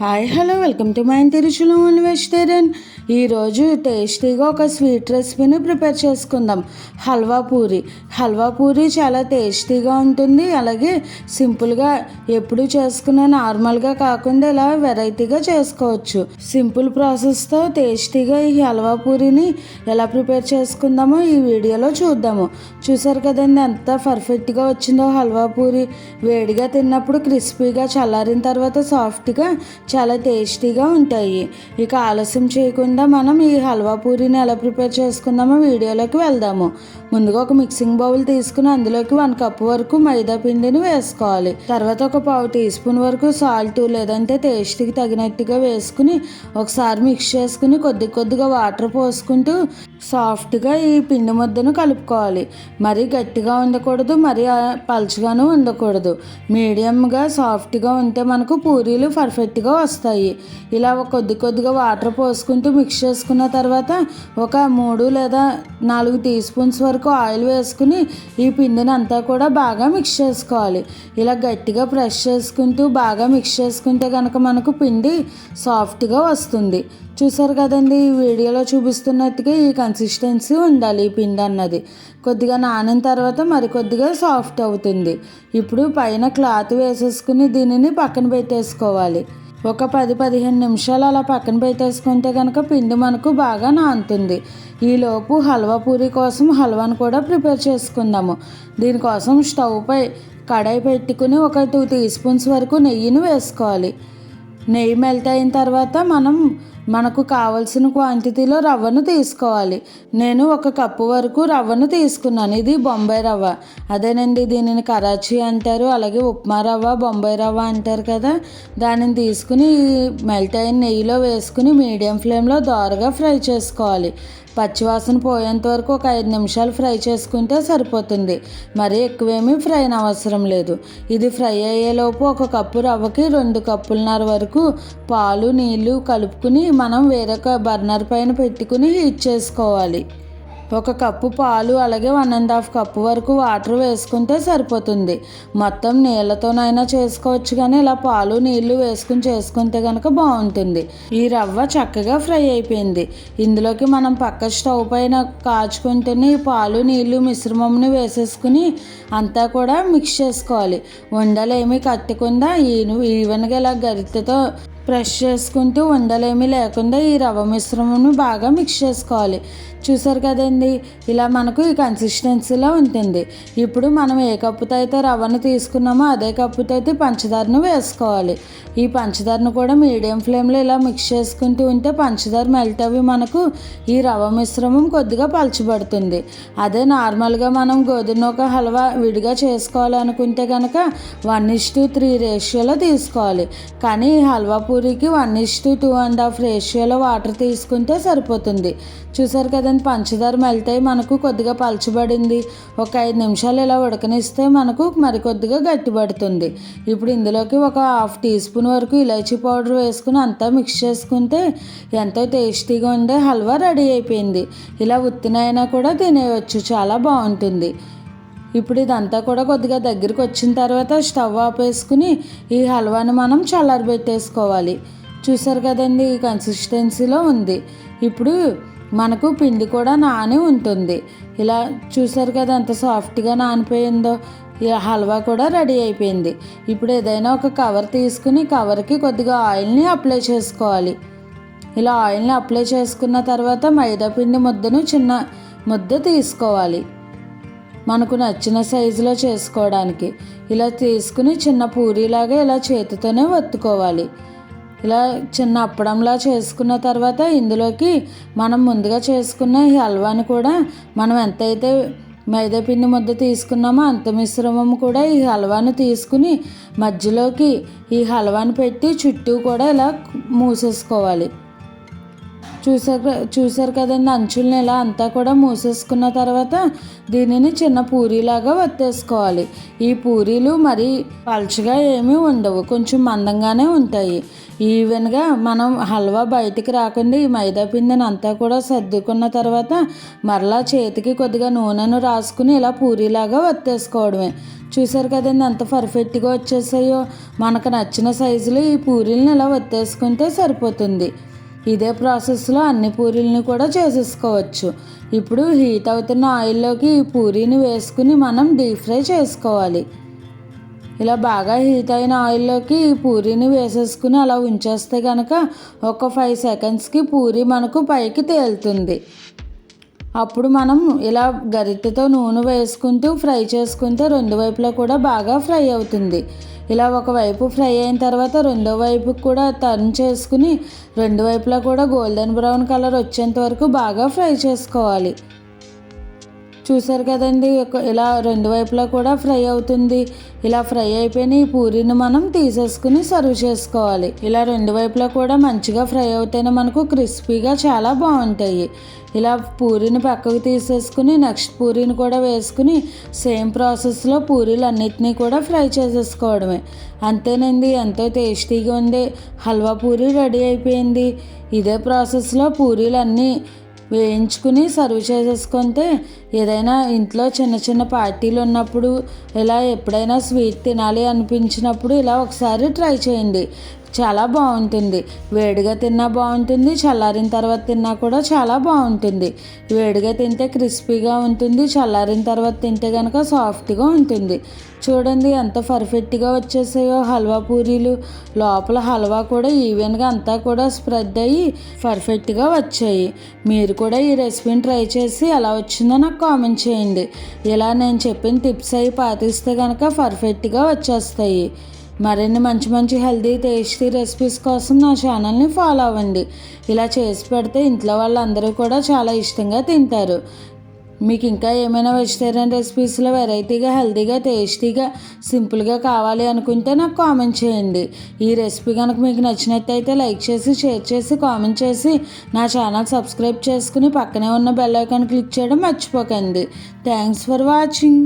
Hi hello welcome to my తిరుచులో vegetarian ఈరోజు టేస్టీగా ఒక స్వీట్ రెసిపీని ప్రిపేర్ చేసుకుందాం. హల్వా పూరి. హల్వా పూరి చాలా టేస్టీగా ఉంటుంది. అలాగే సింపుల్గా ఎప్పుడు చేసుకునే నార్మల్గా కాకుండా ఇలా వెరైటీగా చేసుకోవచ్చు. సింపుల్ ప్రాసెస్తో టేస్టీగా ఈ హల్వా పూరిని ఎలా ప్రిపేర్ చేసుకుందామో ఈ వీడియోలో చూద్దాము. చూసారు కదండి ఎంత పర్ఫెక్ట్గా వచ్చిందో హల్వా పూరి. వేడిగా తిన్నప్పుడు క్రిస్పీగా చల్లారిన తర్వాత సాఫ్ట్గా చాలా టేస్టీగా ఉంటాయి. ఇక ఆలస్యం చేయకుండా మనం ఈ హల్వా పూరిని ఎలా ప్రిపేర్ చేసుకుందామో వీడియోలోకి వెళ్దాము. ముందుగా ఒక మిక్సింగ్ బౌల్ తీసుకుని అందులోకి వన్ కప్ వరకు మైదా పిండిని వేసుకోవాలి. తర్వాత ఒక పావు టీ స్పూన్ వరకు సాల్ట్ లేదంటే టేస్ట్కి తగినట్టుగా వేసుకుని ఒకసారి మిక్స్ చేసుకుని కొద్ది కొద్దిగా వాటర్ పోసుకుంటూ సాఫ్ట్గా ఈ పిండి ముద్దను కలుపుకోవాలి. మరీ గట్టిగా ఉండకూడదు మరీ పలుచగాను ఉండకూడదు. మీడియంగా సాఫ్ట్గా ఉంటే మనకు పూరీలు పర్ఫెక్ట్గా వస్తాయి. ఇలా కొద్ది కొద్దిగా వాటర్ పోసుకుంటూ మిక్స్ చేసుకున్న తర్వాత ఒక మూడు లేదా నాలుగు టీ స్పూన్స్ వరకు ఆయిల్ వేసుకుని ఈ పిండిని అంతా కూడా బాగా మిక్స్ చేసుకోవాలి. ఇలా గట్టిగా ప్రెస్ చేసుకుంటూ బాగా మిక్స్ చేసుకుంటే కనుక మనకు పిండి సాఫ్ట్గా వస్తుంది. చూసారు కదండి ఈ వీడియోలో చూపిస్తున్నట్టుగా ఈ కన్సిస్టెన్సీ ఉండాలి ఈ పిండి అన్నది. కొద్దిగా నానిన తర్వాత మరికొద్దిగా సాఫ్ట్ అవుతుంది. ఇప్పుడు పైన క్లాత్ వేసేసుకుని దీనిని పక్కన పెట్టేసుకోవాలి. ఒక పది పదిహేను నిమిషాలు అలా పక్కన పెట్టేసుకుంటే కనుక పిండి మనకు బాగా నానుతుంది ఈలోపు హల్వా పూరి కోసం హల్వాను కూడా ప్రిపేర్ చేసుకుందాము. దీనికోసం స్టవ్ పై కడాయి పెట్టుకుని ఒక టూ టీ స్పూన్స్ వరకు నెయ్యిని వేసుకోవాలి. నెయ్యి మెల్ట్ అయిన తర్వాత మనం మనకు కావలసిన క్వాంటిటీలో రవ్వను తీసుకోవాలి. నేను ఒక కప్పు వరకు రవ్వను తీసుకున్నాను. ఇది బొంబాయి రవ్వ. అదేనండి దీనిని కరాచీ అంటారు అలాగే ఉప్మా రవ్వ బొంబాయి రవ్వ అంటారు కదా. దానిని తీసుకుని మెల్ట్ అయిన నెయ్యిలో వేసుకుని మీడియం ఫ్లేమ్లో దోరగా ఫ్రై చేసుకోవాలి. పచ్చివాసన పోయేంత వరకు ఒక ఐదు నిమిషాలు ఫ్రై చేసుకుంటే సరిపోతుంది. మరీ ఎక్కువేమీ ఫ్రై అవసరం లేదు. ఇది ఫ్రై అయ్యేలోపు ఒక కప్పు రవ్వకి రెండు కప్పులన్నర వరకు పాలు నీళ్ళు కలుపుకుని మనం వేరొక బర్నర్ పైన పెట్టుకుని హీట్ చేసుకోవాలి. ఒక కప్పు పాలు అలాగే వన్ అండ్ హాఫ్ కప్పు వరకు వాటర్ వేసుకుంటే సరిపోతుంది. మొత్తం నీళ్ళతోనైనా చేసుకోవచ్చు కానీ ఇలా పాలు నీళ్ళు వేసుకుని చేసుకుంటే కనుక బాగుంటుంది. ఈ రవ్వ చక్కగా ఫ్రై అయిపోయింది. ఇందులోకి మనం పక్క స్టవ్ పైన కాచుకుంటేనే ఈ పాలు నీళ్ళు మిశ్రమంని వేసేసుకుని అంతా కూడా మిక్స్ చేసుకోవాలి. ఉండలేమి కట్టకుండా ఈను ఈవెన్గా ఇలా గరిటెతో ప్రెస్ చేసుకుంటూ ఉండలేమి లేకుండా ఈ రవ్వ మిశ్రమంను బాగా మిక్స్ చేసుకోవాలి. చూసారు కదండి? ఇలా మనకు ఈ కన్సిస్టెన్సీలో ఉంటుంది. ఇప్పుడు మనం ఏ కప్పుతో అయితే రవ్వను తీసుకున్నామో అదే కప్పుతో అయితే పంచదారను వేసుకోవాలి. ఈ పంచదారను కూడా మీడియం ఫ్లేమ్లో ఇలా మిక్స్ చేసుకుంటూ ఉంటే పంచదార మెల్ట్ అవి మనకు ఈ రవ్వ మిశ్రమం కొద్దిగా పలచబడుతుంది. అదే నార్మల్గా మనం గోధుమ ఒక హల్వా విడిగా చేసుకోవాలనుకుంటే కనుక వన్ ఇస్ టు త్రీ రేషియోలో తీసుకోవాలి. కానీ ఈ halwa పూరికి one ish to two and half రేషియోలో వాటర్ తీసుకుంటే సరిపోతుంది. చూసారు కదండి పంచదార మెల్ట్ మనకు కొద్దిగా పలచబడింది. ఒక ఐదు నిమిషాలు ఇలా ఉడకనిస్తే మనకు మరికొద్దిగా గట్టిపడుతుంది. ఇప్పుడు ఇందులోకి ఒక హాఫ్ టీ స్పూన్ వరకు ఇలాచీ పౌడర్ వేసుకుని అంతా మిక్స్ చేసుకుంటే ఎంతో టేస్టీగా ఉండే హల్వా రెడీ అయిపోయింది. ఇలా ఉత్తినైనా కూడా తినేయవచ్చు చాలా బాగుంటుంది. ఇప్పుడు ఇదంతా కూడా కొద్దిగా దగ్గరికి వచ్చిన తర్వాత స్టవ్ ఆపేసుకుని ఈ హల్వాని మనం చల్లారబెట్టేసుకోవాలి చూసారు కదండి ఈ కన్సిస్టెన్సీలో ఉంది. ఇప్పుడు మనకు పిండి కూడా నాని ఉంటుంది. ఇలా చూసారు కదా ఎంత సాఫ్ట్గా నానిపోయిందో. ఈ హల్వా కూడా రెడీ అయిపోయింది. ఇప్పుడు ఏదైనా ఒక కవర్ తీసుకుని కవర్కి కొద్దిగా ఆయిల్ని అప్లై చేసుకోవాలి. ఇలా ఆయిల్ని అప్లై చేసుకున్న తర్వాత మైదా పిండి ముద్దను చిన్న ముద్ద తీసుకోవాలి. మనకు నచ్చిన సైజులో చేసుకోవడానికి. ఇలా తీసుకుని చిన్న పూరీలాగా ఇలా చేతితోనే వత్తుకోవాలి ఇలా చిన్న అప్పడంలా చేసుకున్న తర్వాత ఇందులోకి మనం ముందుగా చేసుకున్న ఈ హల్వాని కూడా మనం ఎంతైతే మైదా పిండి ముద్ద తీసుకున్నామో అంత మిశ్రమం కూడా ఈ హల్వాను తీసుకుని మధ్యలోకి ఈ హల్వాను పెట్టి చుట్టూ కూడా ఇలా మూసేసుకోవాలి. చూసారు చూసారు కదండి అంచులను ఇలా అంతా కూడా మూసేసుకున్న తర్వాత దీనిని చిన్న పూరీలాగా వత్తేసుకోవాలి. ఈ పూరీలు మరీ పలుచగా ఏమీ ఉండవు కొంచెం మందంగానే ఉంటాయి. ఈవెన్గా మనం హల్వా బయటికి రాకుండా ఈ మైదా పిండిని అంతా కూడా సర్దుకున్న తర్వాత మరలా చేతికి కొద్దిగా నూనెను రాసుకుని ఇలా పూరీలాగా వత్తేసుకోవడమే. చూసారు కదండి ఎంత పర్ఫెక్ట్గా వచ్చేసాయో. మనకు నచ్చిన సైజులో ఈ పూరీలను ఇలా వత్తేసుకుంటే సరిపోతుంది. ఇదే ప్రాసెస్లో అన్ని పూరీలను కూడా చేసేసుకోవచ్చు. ఇప్పుడు హీట్ అవుతున్న ఆయిల్లోకి ఈ పూరీని వేసుకుని మనం డీప్ ఫ్రై చేసుకోవాలి. ఇలా బాగా హీట్ అయిన ఆయిల్లోకి ఈ పూరీని వేసేసుకుని అలా ఉంచేస్తే కనుక ఒక ఫైవ్ సెకండ్స్కి పూరి మనకు పైకి తేలుతుంది. అప్పుడు మనం ఇలా గరిటెతో నూనె వేసుకుంటూ ఫ్రై చేసుకుంటే రెండు వైపులా కూడా బాగా ఫ్రై అవుతుంది. ఇలా ఒకవైపు ఫ్రై అయిన తర్వాత రెండో వైపు కూడా టర్న్ చేసుకుని రెండు వైపులా కూడా గోల్డెన్ బ్రౌన్ కలర్ వచ్చేంత వరకు బాగా ఫ్రై చేసుకోవాలి. చూసారు కదండి. ఇలా రెండు వైపులా కూడా ఫ్రై అవుతుంది. ఇలా ఫ్రై అయిపోయిన ఈ పూరీని మనం తీసేసుకుని సర్వ్ చేసుకోవాలి. ఇలా రెండు వైపులా కూడా మంచిగా ఫ్రై అవుతేనే మనకు క్రిస్పీగా చాలా బాగుంటాయి. ఇలా పూరీని పక్కకు తీసేసుకుని నెక్స్ట్ పూరీని కూడా వేసుకుని సేమ్ ప్రాసెస్లో పూరీలు అన్నిటినీ కూడా ఫ్రై చేసేసుకోవడమే. అంతేనండి ఎంతో టేస్టీగా ఉంది. హల్వా పూరి రెడీ అయిపోయింది. ఇదే ప్రాసెస్లో పూరీలు అన్నీ వేయించుకుని సర్వ్ చేసేసుకుంటే ఏదైనా ఇంట్లో చిన్న చిన్న పార్టీలు ఉన్నప్పుడు ఇలా ఎప్పుడైనా స్వీట్ తినాలి అనిపించినప్పుడు ఇలా ఒకసారి ట్రై చేయండి. చాలా బాగుంటుంది. వేడిగా తిన్నా బాగుంటుంది చల్లారిన తర్వాత తిన్నా కూడా చాలా బాగుంటుంది. వేడిగా తింటే క్రిస్పీగా ఉంటుంది చల్లారిన తర్వాత తింటే కనుక సాఫ్ట్గా ఉంటుంది. చూడండి ఎంత పర్ఫెక్ట్గా వచ్చేసాయో హల్వా పూరీలు. లోపల హల్వా కూడా ఈవెన్గా అంతా కూడా స్ప్రెడ్ అయ్యి పర్ఫెక్ట్గా వచ్చాయి. మీరు కూడా ఈ రెసిపీని ట్రై చేసి ఎలా వచ్చిందో నాకు కామెంట్ చేయండి. ఇలా నేను చెప్పిన టిప్స్ అవి పాటిస్తే కనుక పర్ఫెక్ట్గా వచ్చేస్తాయి. మరిన్ని మంచి మంచి హెల్తీ టేస్టీ రెసిపీస్ కోసం నా ఛానల్ని ఫాలో అవ్వండి. ఇలా చేసి పెడితే ఇంట్లో వాళ్ళందరూ కూడా చాలా ఇష్టంగా తింటారు. మీకు ఇంకా ఏమైనా వెజిటేరియన్ రెసిపీస్లో వెరైటీగా హెల్తీగా టేస్టీగా సింపుల్గా కావాలి అనుకుంటే నాకు కామెంట్ చేయండి. ఈ రెసిపీ కనుక మీకు నచ్చినట్టయితే లైక్ చేసి షేర్ చేసి కామెంట్ చేసి నా ఛానల్ సబ్స్క్రైబ్ చేసుకుని పక్కనే ఉన్న బెల్ ఐకాన్ క్లిక్ చేయడం మర్చిపోకండి. Thanks for watching